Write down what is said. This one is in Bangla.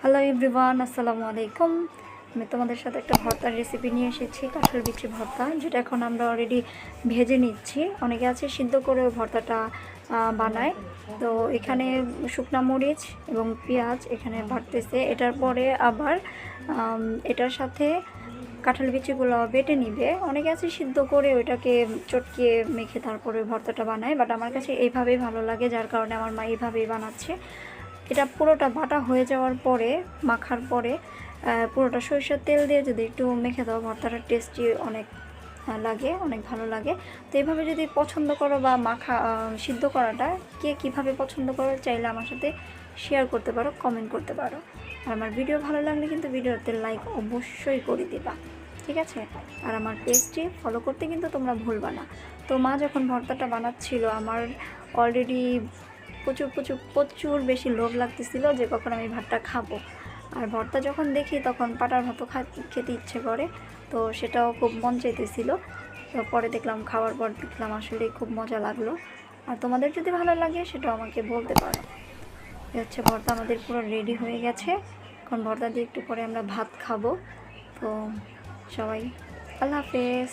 হ্যালো এভরিওয়ান আসসালামু আলাইকুম। আমি তোমাদের সাথে একটা ভর্তার রেসিপি নিয়ে এসেছি, কাঁঠাল বিচি ভর্তা, যেটা এখন আমরা অলরেডি ভেজে নিচ্ছি। অনেকে আছে সিদ্ধ করেও ভর্তাটা বানায়। তো এখানে শুকনা মরিচ এবং পেঁয়াজ এখানে বাড়তেছে। এটার পরে আবার এটার সাথে কাঁঠাল বিচিগুলো বেটে নিবে। অনেকে আছে সিদ্ধ করে ওইটাকে চটকিয়ে মেখে তারপরে ভর্তাটা বানায় বাট আমার কাছে এইভাবেই ভালো লাগে, যার কারণে আমার মা এইভাবেই বানাচ্ছে। এটা পুরোটা বাটা হয়ে যাওয়ার পরে, মাখার পরে পুরোটা সরিষার তেল দিয়ে যদি একটু মেখে দাও, ভর্তাটা টেস্টি অনেক লাগে, অনেক ভালো লাগে। তো এইভাবে যদি পছন্দ করো বা মাখা সিদ্ধ করাটা, কে কীভাবে পছন্দ করো চাইলে আমার সাথে শেয়ার করতে পারো কমেন্ট করতে পারো। আর আমার ভিডিও ভালো লাগলে কিন্তু ভিডিওতে লাইক অবশ্যই করে দিবা, ঠিক আছে? আর আমার পেজটি ফলো করতে কিন্তু তোমরা ভুলবা না। তো মা যখন ভর্তাটা বানাচ্ছিল, আমার অলরেডি প্রচুর প্রচুর প্রচুর বেশি লোভ লাগতেছিল যে কখন আমি ভাতটা খাব। আর ভর্তা যখন দেখি তখন পাটার ভাতও খেতে ইচ্ছে করে। তো সেটাও খুব মন চাইতেছিল। তো পরে দেখলাম খাওয়ার পর দেখলাম আসলে খুব মজা লাগল। আর তোমাদের যদি ভালো লাগে সেটাও আমাকে বলতে পারো। এই হচ্ছে ভর্তা আমাদের পুরো রেডি হয়ে গেছে। এখন ভর্তা দিয়ে একটু পরে আমরা ভাত খাব। তো সবাই, আল্লাহ হাফেজ।